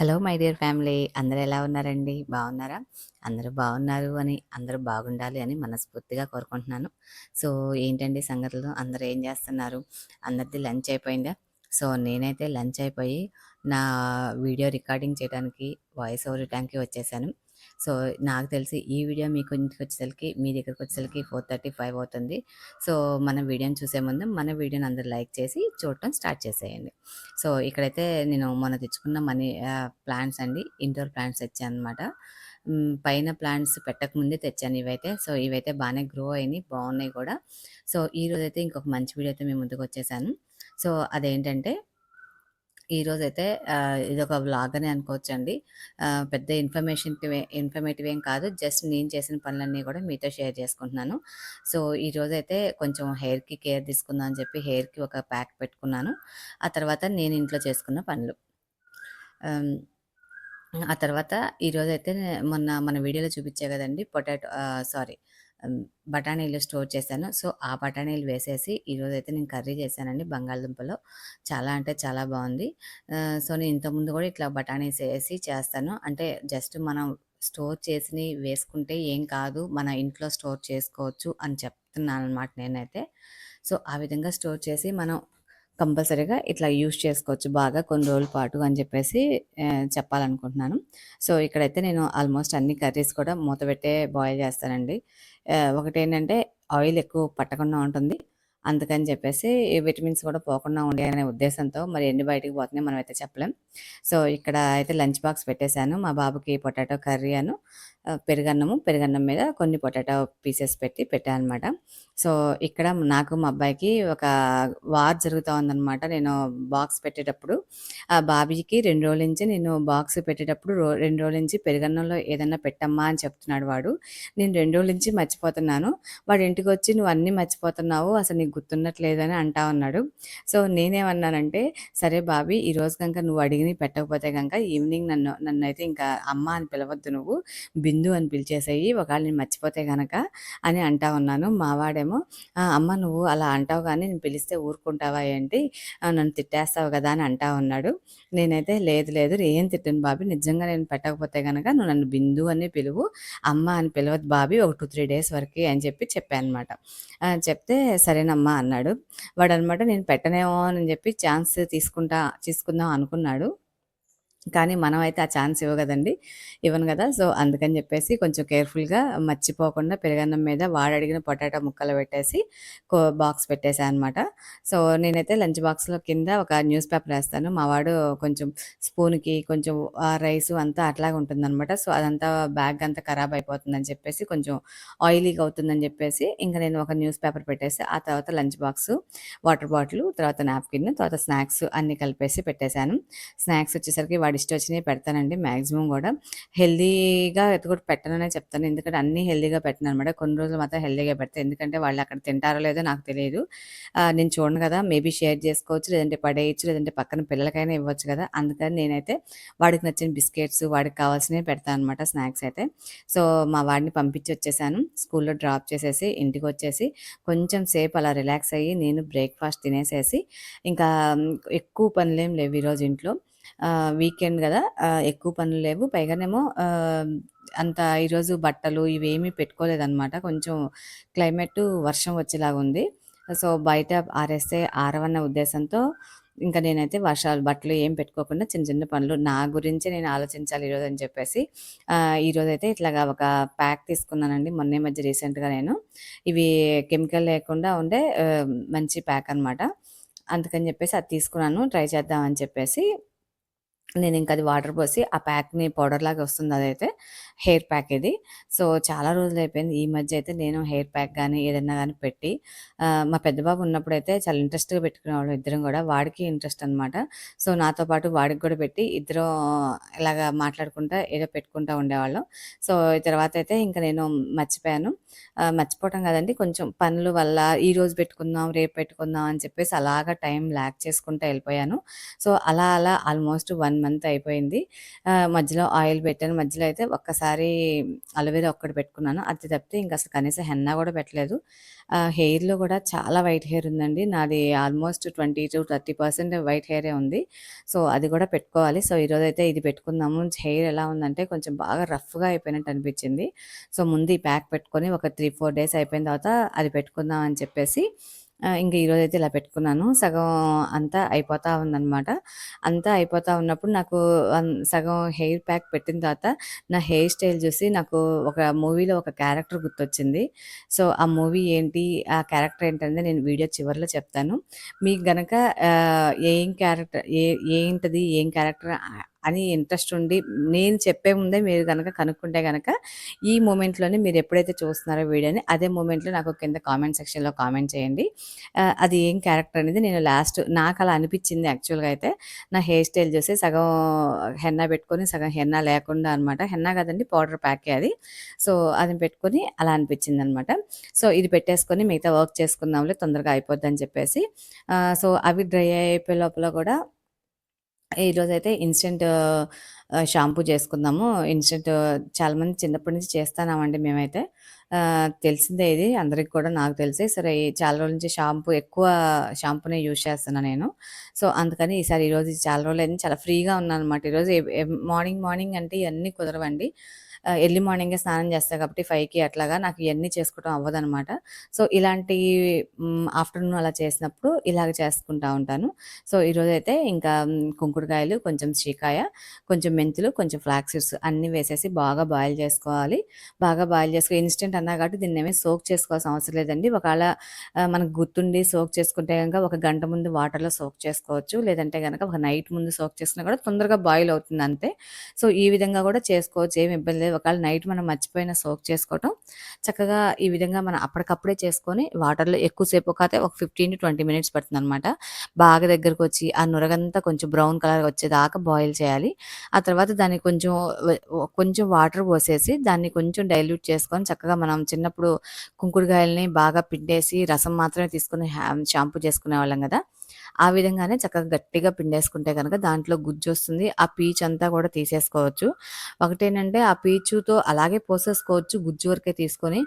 Hello my dear family. అందరూ ఎలా ఉన్నారండి? బాగున్నారా? అందరూ బాగున్నారు అని అందరూ బాగుండాలి అని మనస్ఫూర్తిగా కోరుకుంటున్నాను. సో ఏంటండి సంగతులు? అందరూ ఏం చేస్తున్నారు? అందరిది లంచ్ అయిపోయిందా? సో నేనైతే లంచ్ అయిపోయి నా వీడియో రికార్డింగ్ చేయడానికి వాయిస్ ఓవర్ ఇవ్వడానికి వచ్చేసాను. సో నాకు తెలిసి ఈ వీడియో మీకు ఇంటికి వచ్చేసరికి మీ దగ్గరికి వచ్చేసరికి ఫోర్ థర్టీ ఫైవ్ అవుతుంది. సో మన వీడియోని చూసే ముందు మన వీడియోని అందరు లైక్ చేసి చూడటం స్టార్ట్ చేసేయండి. సో ఇక్కడైతే నేను మొన్న తెచ్చుకున్న మనీ ప్లాంట్స్ అండి ఇండోర్ ప్లాంట్స్ తెచ్చాను అనమాట పైన ప్లాంట్స్ పెట్టకముందే తెచ్చాను ఇవైతే. సో ఇవైతే బాగానే గ్రో అయినాయి బాగున్నాయి కూడా. సో ఈ ఇంకొక మంచి వీడియో అయితే మేము ముందుకు వచ్చేసాను సో అదేంటంటే ఈరోజైతే ఇది ఒక వ్లాగ్ అని అనుకోవచ్చండి. పెద్ద ఇన్ఫర్మేషన్ ఇన్ఫర్మేటివ్ ఏం కాదు. జస్ట్ నేను చేసిన పనులన్నీ కూడా మీతో షేర్ చేసుకుంటున్నాను. సో, ఈరోజైతే కొంచెం హెయిర్‌కి కేర్ తీసుకుందాం అని చెప్పి హెయిర్‌కి ఒక ప్యాక్ పెట్టుకున్నాను. ఆ తర్వాత నేను ఇంట్లో చేసుకున్న పనులు. ఆ తర్వాత ఈరోజైతే మొన్న మన వీడియోలో చూపించా కదండి పొటాటో సారీ బఠానీలు స్టోర్ చేశాను. సో, ఆ బఠానీలు వేసేసి ఈరోజైతే నేను కర్రీ చేశానండి బంగాళదుంపలో. చాలా అంటే చాలా బాగుంది సో, నేను ఇంతకుముందు కూడా ఇట్లా బఠానీస్ వేసి చేస్తాను. అంటే జస్ట్ మనం స్టోర్ చేసి వేసుకుంటే ఏం కాదు. మన ఇంట్లో స్టోర్ చేసుకోవచ్చు అని చెప్తున్నాను అనమాట నేనైతే. సో, ఆ విధంగా స్టోర్ చేసి మనం కంపల్సరీగా ఇట్లా యూజ్ చేసుకోవచ్చు బాగా కొన్ని రోజుల పాటు అని చెప్పేసి చెప్పాలనుకుంటున్నాను. సో, ఇక్కడైతే నేను ఆల్మోస్ట్ అన్ని కర్రీస్ కూడా మూత పెట్టే బాయిల్ చేస్తానండి. ఒకటేంటంటే ఆయిల్ ఎక్కువ పట్టకుండా ఉంటుంది. అందుకని చెప్పేసి విటమిన్స్ కూడా పోకుండా అనే ఉద్దేశంతో మరి ఎన్ని బయటికి పోతున్నాయి మనం అయితే చెప్పలేం. సో, ఇక్కడ అయితే లంచ్ బాక్స్ పెట్టేశాను. మా బాబుకి పొటాటో కర్రీ అను పెరుగన్నము. పెరుగన్నం మీద కొన్ని పొటాటో పీసెస్ పెట్టి అనమాట సో ఇక్కడ నాకు మా అబ్బాయికి ఒక వార్ జరుగుతూ ఉందన్నమాట. నేను బాక్స్ పెట్టేటప్పుడు. ఆ బాబీకి రెండు రోజుల నుంచి నేను బాక్స్ పెట్టేటప్పుడు రో రెండు రోజుల నుంచి పెరుగన్నంలో ఏదన్నా పెట్టమ్మా అని చెప్తున్నాడు వాడు. నేను రెండు రోజుల నుంచి మర్చిపోతున్నాను. వాడు ఇంటికి వచ్చి నువ్వు అన్నీ మర్చిపోతున్నావు. అసలు నీకు గుర్తున్నట్లేదు అని అంటా ఉన్నాడు. సో నేనేమన్నానంటే సరే బాబీ ఈరోజు కనుక నువ్వు అడిగిని పెట్టకపోతే కనుక ఈవినింగ్ నన్ను నన్ను అయితే ఇంకా అమ్మ అని పిలవద్దు నువ్వు. బిందు అని పిలిచేసాయి ఒకవేళ నేను మర్చిపోతే కనుక అని అంటా ఉన్నాను. మావాడేమో అమ్మ నువ్వు అలా అంటావు కానీ నేను పిలిస్తే ఊరుకుంటావా ఏంటి? నన్ను తిట్టేస్తావు కదా అని అంటా ఉన్నాడు. నేనైతే లేదు లేదు ఏం తిట్టను బాబీ? నిజంగా నేను పెట్టకపోతే కనుక నువ్వు నన్ను బిందు అని పిలువు అమ్మ అని పిలవద్దు బాబీ ఒక టూ త్రీ డేస్ వరకు అని చెప్పి చెప్పాను అనమాట చెప్తే సరేనమ్మా అన్నాడు. వాడు అనమాట నేను పెట్టనేమో అని చెప్పి ఛాన్స్ తీసుకుంటా తీసుకుందాం అనుకున్నాడు. కానీ మనం అయితే ఆ ఛాన్స్ ఇవ్వగదండి. ఇవ్వను కదా! సో అందుకని చెప్పేసి కొంచెం కేర్ఫుల్గా మర్చిపోకుండా పెరుగన్నం మీద వాడు అడిగిన పొటాటో ముక్కలు పెట్టేసి బాక్స్ పెట్టేశాను అనమాట సో నేనైతే లంచ్ బాక్స్లో కింద ఒక న్యూస్ పేపర్ వేస్తాను. మా వాడు కొంచెం స్పూన్కి కొంచెం రైస్ అంతా అట్లాగే ఉంటుందన్నమాట. సో అదంతా బ్యాగ్ అంతా ఖరాబ్ అయిపోతుందని చెప్పేసి కొంచెం ఆయిలీగా అవుతుందని చెప్పేసి ఇంకా నేను ఒక న్యూస్ పేపర్ పెట్టేసి ఆ తర్వాత లంచ్ బాక్స్ వాటర్ బాటిల్ తర్వాత నాప్కిన్ తర్వాత స్నాక్స్ అన్నీ కలిపేసి పెట్టేశాను. స్నాక్స్ వచ్చేసరికి వాడి ఇష్టం వచ్చినవి పెడతానండి మ్యాక్సిమం కూడా. హెల్దీగా కూడా పెట్టననే చెప్తాను. ఎందుకంటే అన్నీ హెల్దీగా పెట్టను అనమాట కొన్ని రోజులు మాత్రం హెల్దీగా పెడతాను ఎందుకంటే వాళ్ళు అక్కడ తింటారో లేదో నాకు తెలియదు. నేను చూడను కదా మేబీ షేర్ చేసుకోవచ్చు లేదంటే పడేయచ్చు లేదంటే పక్కన పిల్లలకైనా ఇవ్వచ్చు కదా. అందుకని నేనైతే వాడికి నచ్చిన బిస్కెట్స్ వాడికి కావాల్సినవి పెడతాను అనమాట స్నాక్స్ అయితే. సో మా వాడిని పంపించి వచ్చేసాను. స్కూల్లో డ్రాప్ చేసేసి ఇంటికి వచ్చేసి కొంచెం సేపు అలా రిలాక్స్ అయ్యి నేను బ్రేక్ఫాస్ట్ తినేసేసి ఇంకా ఎక్కువ పనులేం లేవు ఈరోజు ఇంట్లో. వీకెండ్ కదా ఎక్కువ పనులు లేవు. పైగానేమో అంత ఈరోజు బట్టలు ఇవేమీ పెట్టుకోలేదన్నమాట. కొంచెం క్లైమేట్ వర్షం వచ్చేలాగా ఉంది సో బయట ఆరేస్తే ఆరవన్న ఉద్దేశంతో ఇంకా నేనైతే వర్షాలు బట్టలు ఏం పెట్టుకోకుండా చిన్న చిన్న పనులు నా గురించి నేను ఆలోచించాలి ఈరోజు అని చెప్పేసి ఈరోజు అయితే ఇట్లాగా ఒక ప్యాక్ తీసుకున్నానండి. మొన్నే మధ్య రీసెంట్గా నేను. ఇవి కెమికల్ లేకుండా ఉండే మంచి ప్యాక్ అనమాట అందుకని చెప్పేసి అది తీసుకున్నాను. ట్రై చేద్దామని చెప్పేసి నేను ఇంకా అది వాటర్ పోసి ఆ ప్యాక్ని పౌడర్ లాగా వస్తుంది అదైతే. హెయిర్ ప్యాక్ ఇది. సో చాలా రోజులు అయిపోయింది ఈ మధ్య అయితే నేను హెయిర్ ప్యాక్ కానీ ఏదన్నా కానీ పెట్టి మా పెద్ద బాబు ఉన్నప్పుడు అయితే చాలా ఇంట్రెస్ట్గా పెట్టుకునేవాళ్ళం ఇద్దరం కూడా. వాడికి ఇంట్రెస్ట్ అనమాట సో నాతో పాటు వాడికి కూడా పెట్టి ఇద్దరం ఇలాగా మాట్లాడుకుంటా ఏదో పెట్టుకుంటా ఉండేవాళ్ళం. సో తర్వాత అయితే ఇంకా నేను మర్చిపోయాను. మర్చిపోవటం కదండి. కొంచెం పనుల వల్ల ఈ రోజు పెట్టుకుందాం రేపు పెట్టుకుందాం అని చెప్పేసి అలాగా టైం ల్యాక్ చేసుకుంటూ వెళ్ళిపోయాను. సో అలా అలా ఆల్మోస్ట్ వన్ మంత్ అయిపోయింది. మధ్యలో ఆయిల్ పెట్టాను. మధ్యలో అయితే ఒక్కసారి అలోవెరా ఒక్కటి పెట్టుకున్నాను. అది తప్పితే ఇంకా అసలు కనీసం హెన్నా కూడా పెట్టలేదు. హెయిర్‌లో కూడా చాలా వైట్ హెయిర్ ఉందండి. నాది ఆల్మోస్ట్ 20-30% వైట్ హెయిరే ఉంది. సో, అది కూడా పెట్టుకోవాలి. సో, ఈరోజు అయితే ఇది పెట్టుకుందాము. హెయిర్ ఎలా ఉందంటే కొంచెం బాగా రఫ్‌గా అయిపోయినట్టు అనిపించింది. సో, ముందు ఈ ప్యాక్ పెట్టుకొని ఒక 3, 4 డేస్ అయిపోయిన తర్వాత అది పెట్టుకుందాం అని చెప్పేసి ఇంకా ఈరోజు ఈరోజైతే ఇలా పెట్టుకున్నాను. సగం అంతా అయిపోతా ఉందనమాట. అంతా అయిపోతా ఉన్నప్పుడు నాకు సగం హెయిర్ ప్యాక్ పెట్టిన తర్వాత నా హెయిర్ స్టైల్ చూసి నాకు ఒక మూవీలో ఒక క్యారెక్టర్ గుర్తొచ్చింది. సో, ఆ మూవీ ఏంటి? ఆ క్యారెక్టర్ ఏంటనేది నేను వీడియో చివరిలో చెప్తాను. మీకు గనక ఏం క్యారెక్టర్ ఏ ఏంటిది? ఏం క్యారెక్టర్ అని ఇంట్రెస్ట్ ఉండి నేను చెప్పే ముందే మీరు కనుక కనుక్కుంటే కనుక ఈ మూమెంట్‌లోనే మీరు ఎప్పుడైతే చూస్తున్నారో వీడియోని అదే మూమెంట్‌లో నాకు కింద కామెంట్ సెక్షన్‌లో కామెంట్ చేయండి. అది ఏం క్యారెక్టర్ అనేది నేను లాస్ట్ నాకు అలా అనిపించింది యాక్చువల్‌గా అయితే. నా హెయిర్ స్టైల్ చూసి సగం హెన్నా పెట్టుకొని, సగం హెన్నా లేకుండా అనమాట. హెన్నా కదండి పౌడర్ ప్యాకే అది. సో, అది పెట్టుకొని అలా అనిపిచ్చిందనమాట. సో, ఇది పెట్టేసుకొని మిగతా వర్క్ చేసుకుందాంలే తొందరగా అయిపోద్దని చెప్పేసి సో, అవి డ్రై అయిపోయే లోపల కూడా ఈరోజైతే ఇన్‌స్టంట్ షాంపూ చేసుకుందాము. ఇన్స్టెంట్ చాలామంది చిన్నప్పటి నుంచి చేస్తున్నామండి మేమైతే. తెలిసిందే ఇది అందరికి కూడా నాకు తెలిసి. సరే చాలా రోజుల నుంచి షాంపూ ఎక్కువ షాంపూనే యూజ్ చేస్తున్నా నేను. సో, అందుకని ఈసారి ఈరోజు చాలా రోజులైంది చాలా ఫ్రీగా ఉన్నాననమాట. ఈరోజు మార్నింగ్ మార్నింగ్ అంటే ఇవన్నీ కుదరవండి. ఎర్లీ మార్నింగే స్నానం చేస్తాను కాబట్టి ఫైవ్కి అట్లాగా నాకు ఇవన్నీ చేసుకోవడం అవ్వదనమాట. సో, ఇలాంటి ఆఫ్టర్‌నూన్ అలా చేసినప్పుడు ఇలాగ చేసుకుంటా ఉంటాను. సో, ఈరోజు అయితే ఇంకా కుంకుడుకాయలు, కొంచెం శ్రీకాయ, కొంచెం మెంతులు, కొంచెం ఫ్లాక్స్ సీడ్స్ అన్నీ వేసేసి బాగా బాయిల్ చేసుకోవాలి. బాగా బాయిల్ చేసుకో ఇన్స్టెంట్ అన్నా కాబట్టి దీన్ని ఏమీ సోక్ చేసుకోవాల్సిన అవసరం లేదండి. ఒకవేళ మనకు గుర్తుండి సోక్ చేసుకుంటే గనక ఒక గంట ముందు వాటర్‌లో సోక్ చేసుకోవచ్చు. లేదంటే కనుక ఒక నైట్ ముందు సోక్ చేసుకున్నా కూడా తొందరగా బాయిల్ అవుతుంది అంతే. సో, ఈ విధంగా కూడా చేసుకోవచ్చు. ఏమి ఇబ్బంది లేదు. ఒకవేళ నైట్ మనం మర్చిపోయిన సోక్ చేసుకోవటం చక్కగా ఈ విధంగా మనం అప్పటికప్పుడే చేసుకొని వాటర్‌లో ఎక్కువ సేపు కాతే ఒక 15-20 మినిట్స్ పడుతుందనమాట. బాగా దగ్గరకొచ్చి ఆ నురగంతా కొంచెం బ్రౌన్ కలర్ వచ్చేదాకా బాయిల్ చేయాలి. ఆ తర్వాత దాన్ని కొంచెం కొంచెం వాటర్ పోసేసి దాన్ని కొంచెం డైల్యూట్ చేసుకొని చక్కగా మనం చిన్నప్పుడు కుంకుడుకాయలని బాగా పిండేసి రసం మాత్రమే తీసుకొని షాంపూ షాంపూ చేసుకునేవాళ్ళం కదా ఆ విధంగానే చక్కగా గట్టిగా పిండేసుకుంటే కనుక దాంట్లో గుజ్జు వస్తుంది ఆ పీచ్ అంతా కూడా తీసేసుకోవచ్చు. ఒకటేంటంటే ఆ పీచుతో అలాగే పోసేసుకోవచ్చు గుజ్జు వరకే తీసుకొని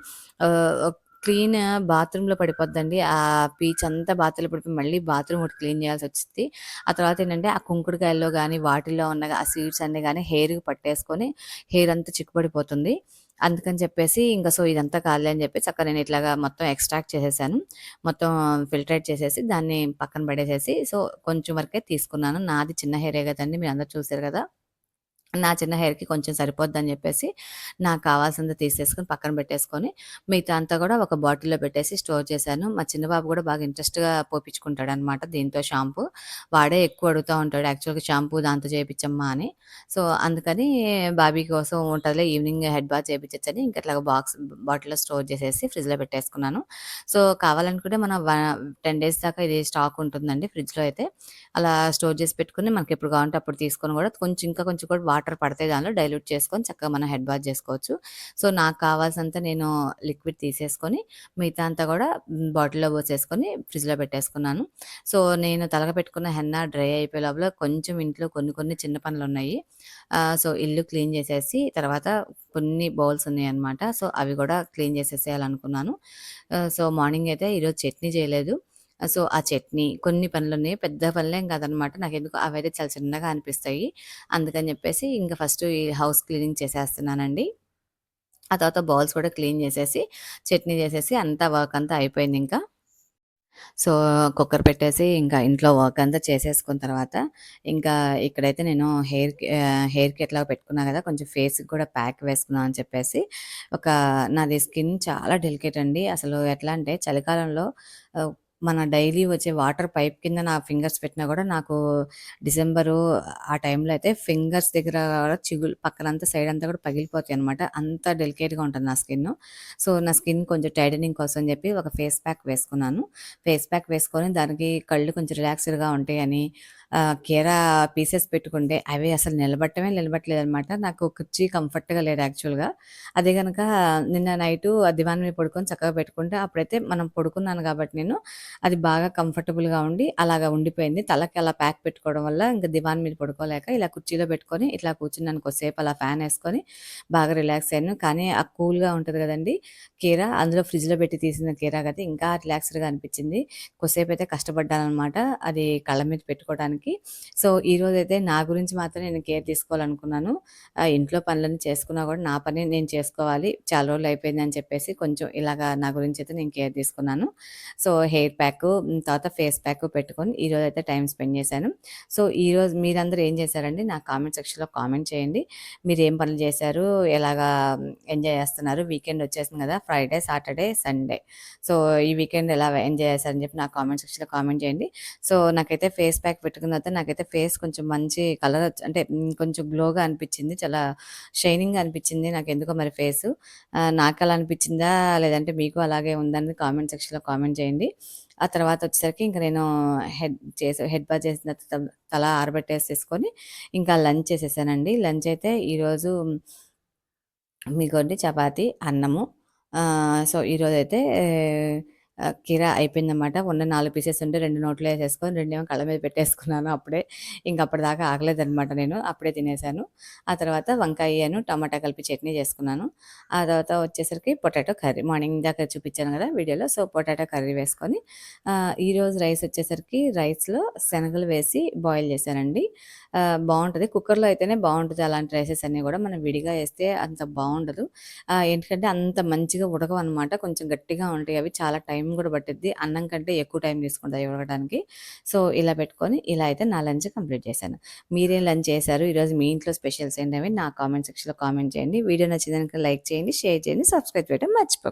క్లీన్ బాత్రూంలో పడిపోద్దండి. ఆ పీచ్ అంతా బాత్రూంలో పడిపోయి మళ్ళీ బాత్రూమ్ ఒకటి క్లీన్ చేయాల్సి వచ్చింది ఆ తర్వాత ఏంటంటే ఆ కుంకుడుకాయల్లో కానీ వాటిల్లో ఉన్న ఆ సీడ్స్ అన్నీ కానీ హెయిర్‌కి పట్టేసుకొని హెయిర్ అంతా చిక్కుపడిపోతుంది. అందుకని చెప్పేసి ఇంక సో, ఇదంతా కాదులే అని చెప్పి చక్కగా నేను ఇట్లాగా మొత్తం ఎక్స్ట్రాక్ట్ చేసేసాను. మొత్తం ఫిల్టరేట్ చేసేసి దాన్ని పక్కన పడేసేసి సో, కొంచెం వరకే తీసుకున్నాను. నాది చిన్న హెయిరే మీరు అందరు చూసారు కదా నా చిన్న హెయిర్‌కి కొంచెం సరిపోద్దని చెప్పేసి నాకు కావాల్సింది తీసేసుకొని పక్కన పెట్టేసుకొని మిగతా అంతా కూడా ఒక బాటిల్‌లో పెట్టేసి స్టోర్ చేశాను. మా చిన్న బాబు బాగా ఇంట్రెస్ట్‌గా పోపిచ్చుకుంటాడనమాట దీంతో షాంపూ. వాడే ఎక్కువ అడుగుతా ఉంటాడు యాక్చువల్‌గా షాంపూ దాంతో చేయించమ్మా అని. సో, అందుకని బాబీ కోసం ఉంటుందిలే ఈవినింగ్ హెడ్ బాత్ చేపిచ్చొచ్చని ఇంకా ఇట్లాగా బాక్స్ బాటిల్‌లో స్టోర్ చేసేసి ఫ్రిడ్జ్‌లో పెట్టేసుకున్నాను. సో, కావాలనుకుంటే మనం టెన్ డేస్ దాకా ఇది స్టాక్ ఉంటుందండి ఫ్రిడ్జ్‌లో అయితే. అలా స్టోర్ చేసి పెట్టుకుని మనకి ఎప్పుడు కావాలంటే అప్పుడు తీసుకొని కూడా కొంచెం ఇంకా కొంచెం కూడా వాటర్ పడతాయి దానిలో డైల్యూట్ చేసుకొని చక్కగా మనం హెడ్ బాత్ చేసుకోవచ్చు. సో, నాకు కావాల్సినంత నేను లిక్విడ్ తీసేసుకొని మిగతా అంతా కూడా బాటిల్‌లో పోసేసుకొని ఫ్రిడ్జ్‌లో పెట్టేసుకున్నాను. సో, నేను తలక పెట్టుకున్న హెన్న డ్రై అయిపోయే లోపల కొంచెం ఇంట్లో కొన్ని కొన్ని చిన్న పనులు ఉన్నాయి సో, ఇల్లు క్లీన్ చేసేసి తర్వాత కొన్ని బౌల్స్ ఉన్నాయి అనమాట సో, అవి కూడా క్లీన్ చేసేసేయాలనుకున్నాను. సో, మార్నింగ్ అయితే ఈరోజు చట్నీ చేయలేదు. సో, ఆ చట్నీ కొన్ని పనులున్నాయి. పెద్ద పనులేం కాదనమాట. ఎందుకు అవైతే చాలా చిన్నగా అనిపిస్తాయి. అందుకని చెప్పేసి ఇంకా ఫస్ట్ ఈ హౌస్ క్లీనింగ్ చేసేస్తున్నానండి. ఆ తర్వాత బౌల్స్ కూడా క్లీన్ చేసేసి, చట్నీ చేసేసి అంతా వర్క్ అంతా అయిపోయింది ఇంకా సో, కుక్కర్ పెట్టేసి ఇంకా ఇంట్లో వర్క్ అంతా చేసేసుకున్న తర్వాత, ఇంకా ఇక్కడైతే నేను హెయిర్ హెయిర్ హెయిర్‌కి ఎట్లాగో పెట్టుకున్నా కదా! కొంచెం ఫేస్‌కి కూడా ప్యాక్ వేసుకున్నాను అని చెప్పేసి, ఒక నాది స్కిన్ చాలా డెలికేట్ అండి. అసలు ఎట్లా అంటే చలికాలంలో మన డైలీ వచ్చే వాటర్ పైప్ కింద నా ఫింగర్స్ పెట్టినా కూడా నాకు డిసెంబరు ఆ టైంలో అయితే ఫింగర్స్ దగ్గర చిగులు పక్కనంతా సైడ్ అంతా కూడా పగిలిపోతాయి అనమాట అంత డెలికేట్‌గా ఉంటుంది నా స్కిన్ సో, నా స్కిన్ కొంచెం టైటనింగ్ కోసం అని చెప్పి ఒక ఫేస్ ప్యాక్ వేసుకున్నాను. ఫేస్ ప్యాక్ వేసుకొని దానికి కళ్ళు కొంచెం రిలాక్స్‌డ్‌గా ఉంటాయని కీరా పీసెస్ పెట్టుకుంటే అవి అసలు నిలబట్టమే నిలబట్టలేదు నిలబడట్లేదనమాట. నాకు కుర్చీ కంఫర్ట్‌గా లేదు యాక్చువల్‌గా. అదే కనుక నిన్న నైటు ఆ దివాన్ మీద పడుకొని చక్కగా పెట్టుకుంటే అప్పుడైతే మనం పడుకున్నాను కాబట్టి నేను అది బాగా కంఫర్టబుల్‌గా ఉండి అలాగా ఉండిపోయింది. తలకి అలా ప్యాక్ పెట్టుకోవడం వల్ల ఇంకా దివాన్ మీద పడుకోలేక ఇలా కుర్చీలో పెట్టుకొని ఇట్లా కూర్చున్నాను కొద్దిసేపు అలా ఫ్యాన్ వేసుకొని బాగా రిలాక్స్ అయ్యాను. కానీ ఆ కూల్‌గా ఉంటది కదండి కీరా అందులో ఫ్రిడ్జ్‌లో పెట్టి తీసిన కీరా కదా! ఇంకా రిలాక్స్డ్‌గా అనిపించింది. కొద్దిసేపయితే కష్టపడ్డాననమాట అది కళ్ళ మీద పెట్టుకోవడానికి. సో, ఈరోజైతే నా గురించి మాత్రం నేను కేర్ తీసుకోవాలనుకున్నాను. ఇంట్లో పనులను చేసుకున్నా కూడా నా పని నేను చేసుకోవాలి. చాలా రోజులు అయిపోయిందని చెప్పేసి కొంచెం ఇలాగా నా గురించి అయితే నేను కేర్ తీసుకున్నాను. సో, హెయిర్ ప్యాక్ తర్వాత ఫేస్ ప్యాక్ పెట్టుకొని ఈరోజు అయితే టైం స్పెండ్ చేశాను. సో, ఈరోజు మీరందరూ ఏం చేశారండి? నాకు కామెంట్ సెక్షన్‌లో కామెంట్ చేయండి. మీరు ఏం పనులు చేశారు? ఎలాగా ఎంజాయ్ చేస్తున్నారు? వీకెండ్ వచ్చేసింది కదా! Friday, Saturday, Sunday. సో, ఈ వీకెండ్ ఎలా ఎంజాయ్ చేశారని చెప్పి నాకు కామెంట్ సెక్షన్‌లో కామెంట్ చేయండి. సో, నాకైతే ఫేస్ ప్యాక్ పెట్టుకున్న తర్వాత నాకైతే ఫేస్ కొంచెం మంచి కలర్ వచ్చి అంటే కొంచెం గ్లోగా అనిపించింది. చాలా షైనింగ్ అనిపించింది నాకు ఎందుకో మరి ఫేస్ నాకు అలా అనిపించిందా? లేదంటే మీకు అలాగే ఉందని కామెంట్ సెక్షన్‌లో కామెంట్ చేయండి. ఆ తర్వాత వచ్చేసరికి ఇంకా నేను హెడ్ చేసి హెడ్ బాత్ చేసిన తర్వాత తల ఆరబెట్టేసేసుకొని ఇంకా లంచ్ చేసేసానండి. లంచ్ అయితే ఈరోజు మీకోండి చపాతి అన్నము. సో, ఈరోజైతే కీరా అయిపోయిందన్నమాట ఉన్న నాలుగు పీసెస్ ఉంటే రెండు నోట్లో వేసేసుకొని రెండేమో కళ్ళ మీద పెట్టేసుకున్నాను అప్పుడే. ఇంక అప్పటిదాకా ఆగలేదనమాట నేను. అప్పుడే తినేసాను. ఆ తర్వాత వంకాయను, టమాటా కలిపి చట్నీ చేసుకున్నాను. ఆ తర్వాత వచ్చేసరికి పొటాటో కర్రీ. మార్నింగ్ దాకా చూపించాను కదా వీడియోలో. సో, పొటాటో కర్రీ వేసుకొని ఈరోజు రైస్ వచ్చేసరికి రైస్‌లో శనగలు వేసి బాయిల్ చేశానండి. బాగుంటుంది కుక్కర్‌లో అయితేనే బాగుంటుంది అలాంటి రైసెస్ అన్నీ కూడా మనం విడిగా వేస్తే అంత బాగుండదు ఎందుకంటే అంత మంచిగా ఉడకవనమాట. కొంచెం గట్టిగా ఉంటాయి అవి. చాలా టైం కూడా పట్టిద్ది. అన్నం కంటే ఎక్కువ టైం తీసుకుంటాయి ఉడకడానికి. సో, ఇలా పెట్టుకొని ఇలా అయితే నా లంచ్ కంప్లీట్ చేశాను. మీరేం లంచ్ చేశారు? ఈరోజు మీ ఇంట్లో స్పెషల్స్ ఏంటవి నా కామెంట్ సెక్షన్‌లో కామెంట్ చేయండి. వీడియో నచ్చిందనుక లైక్ చేయండి, షేర్ చేయండి, సబ్స్క్రైబ్ చేయడం మర్చిపోకండి.